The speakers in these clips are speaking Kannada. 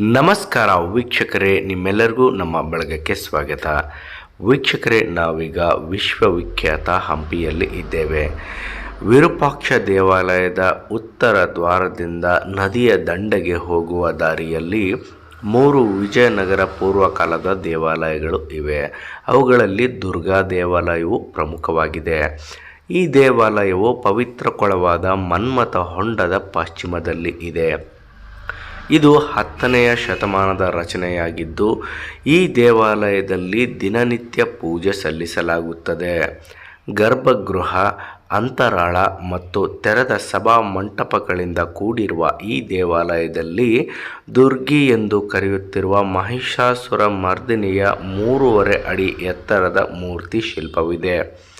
ನಮಸ್ಕಾರ ವೀಕ್ಷಕರೇ, ನಿಮ್ಮೆಲ್ಲರಿಗೂ ನಮ್ಮ ಬಳಗಕ್ಕೆ ಸ್ವಾಗತ. ವೀಕ್ಷಕರೇ, ನಾವೀಗ ವಿಶ್ವವಿಖ್ಯಾತ ಹಂಪಿಯಲ್ಲಿ ಇದ್ದೇವೆ. ವಿರೂಪಾಕ್ಷ ದೇವಾಲಯದ ಉತ್ತರ ದ್ವಾರದಿಂದ ನದಿಯ ದಂಡೆಗೆ ಹೋಗುವ ದಾರಿಯಲ್ಲಿ ಮೂರು ವಿಜಯನಗರ ಪೂರ್ವಕಾಲದ ದೇವಾಲಯಗಳು ಇವೆ. ಅವುಗಳಲ್ಲಿ ದುರ್ಗಾ ದೇವಾಲಯವು ಪ್ರಮುಖವಾಗಿದೆ. ಈ ದೇವಾಲಯವು ಪವಿತ್ರ ಕೊಳವಾದ ಮನ್ಮಥ ಹೊಂಡದ ಪಶ್ಚಿಮದಲ್ಲಿ ಇದೆ. ಇದು ಹತ್ತನೆಯ ಶತಮಾನದ ರಚನೆಯಾಗಿದ್ದು, ಈ ದೇವಾಲಯದಲ್ಲಿ ದಿನನಿತ್ಯ ಪೂಜೆ ಸಲ್ಲಿಸಲಾಗುತ್ತದೆ. ಗರ್ಭಗೃಹ, ಅಂತರಾಳ ಮತ್ತು ತೆರೆದ ಸಭಾ ಮಂಟಪಗಳಿಂದ ಕೂಡಿರುವ ಈ ದೇವಾಲಯದಲ್ಲಿ ದುರ್ಗಿ ಎಂದು ಕರೆಯುತ್ತಿರುವ ಮಹಿಷಾಸುರ ಮರ್ದಿನಿಯ ಮೂರುವರೆ ಅಡಿ ಎತ್ತರದ ಮೂರ್ತಿ ಶಿಲ್ಪವಿದೆ.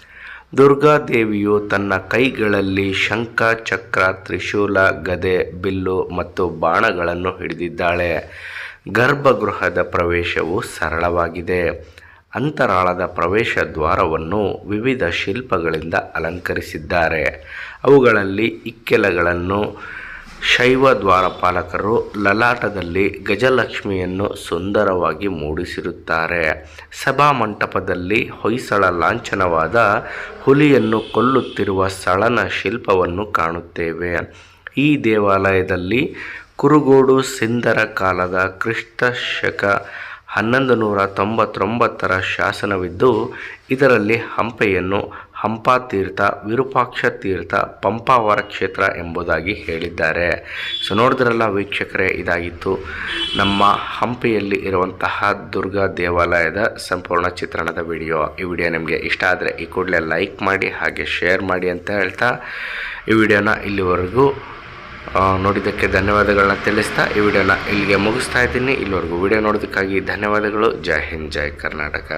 ದುರ್ಗಾದೇವಿಯು ತನ್ನ ಕೈಗಳಲ್ಲಿ ಶಂಖ, ಚಕ್ರ, ತ್ರಿಶೂಲ, ಗದೆ, ಬಿಲ್ಲು ಮತ್ತು ಬಾಣಗಳನ್ನು ಹಿಡಿದಿದ್ದಾಳೆ. ಗರ್ಭಗೃಹದ ಪ್ರವೇಶವು ಸರಳವಾಗಿದೆ. ಅಂತರಾಳದ ಪ್ರವೇಶ ದ್ವಾರವನ್ನು ವಿವಿಧ ಶಿಲ್ಪಗಳಿಂದ ಅಲಂಕರಿಸಿದ್ದಾರೆ. ಅವುಗಳಲ್ಲಿ ಇಕ್ಕೆಲಗಳನ್ನು ಶೈವ ದ್ವಾರಪಾಲಕರು ಲಲಾಟದಲ್ಲಿ ಗಜಲಕ್ಷ್ಮಿಯನ್ನು ಸುಂದರವಾಗಿ ಮೂಡಿಸಿರುತ್ತಾರೆ. ಸಭಾಮಂಟಪದಲ್ಲಿ ಹೊಯ್ಸಳ ಲಾಂಛನವಾದ ಹುಲಿಯನ್ನು ಕೊಲ್ಲುತ್ತಿರುವ ಸಳನ ಶಿಲ್ಪವನ್ನು ಕಾಣುತ್ತೇವೆ. ಈ ದೇವಾಲಯದಲ್ಲಿ ಕುರುಗೋಡು ಸಿಂಧರ ಕಾಲದ ಕ್ರಿಸ್ತ ಶಕ ಹನ್ನೊಂದು ನೂರ ತೊಂಬತ್ತೊಂಬತ್ತರ ಶಾಸನವಿದ್ದು, ಇದರಲ್ಲಿ ಹಂಪೆಯನ್ನು ಹಂಪಾತೀರ್ಥ ವಿರೂಪಾಕ್ಷ ತೀರ್ಥ ಪಂಪಾವರ ಕ್ಷೇತ್ರ ಎಂಬುದಾಗಿ ಹೇಳಿದ್ದಾರೆ. ಸೊ ನೋಡಿದ್ರಲ್ಲ ವೀಕ್ಷಕರೇ, ಇದಾಗಿತ್ತು. ನಮ್ಮ ಹಂಪಿಯಲ್ಲಿ ಇರುವಂತಹ ದುರ್ಗಾ ದೇವಾಲಯದ ಸಂಪೂರ್ಣ ಚಿತ್ರಣದ ವಿಡಿಯೋ. ಈ ವಿಡಿಯೋ ನಿಮಗೆ ಇಷ್ಟ ಆದರೆ ಈ ಕೂಡಲೇ ಲೈಕ್ ಮಾಡಿ, ಹಾಗೆ ಶೇರ್ ಮಾಡಿ ಅಂತ ಹೇಳ್ತಾ ಈ ವಿಡಿಯೋನ ಇಲ್ಲಿವರೆಗೂ ನೋಡಿದ್ದಕ್ಕೆ ಧನ್ಯವಾದಗಳನ್ನ ತಿಳಿಸ್ತಾ ಈ ವಿಡಿಯೋನ ಇಲ್ಲಿಗೆ ಮುಗಿಸ್ತಾ ಇದ್ದೀನಿ. ಇಲ್ಲಿವರೆಗೂ ವಿಡಿಯೋ ನೋಡೋದಕ್ಕಾಗಿ ಧನ್ಯವಾದಗಳು. ಜೈ ಹಿಂದ್, ಜೈ ಕರ್ನಾಟಕ.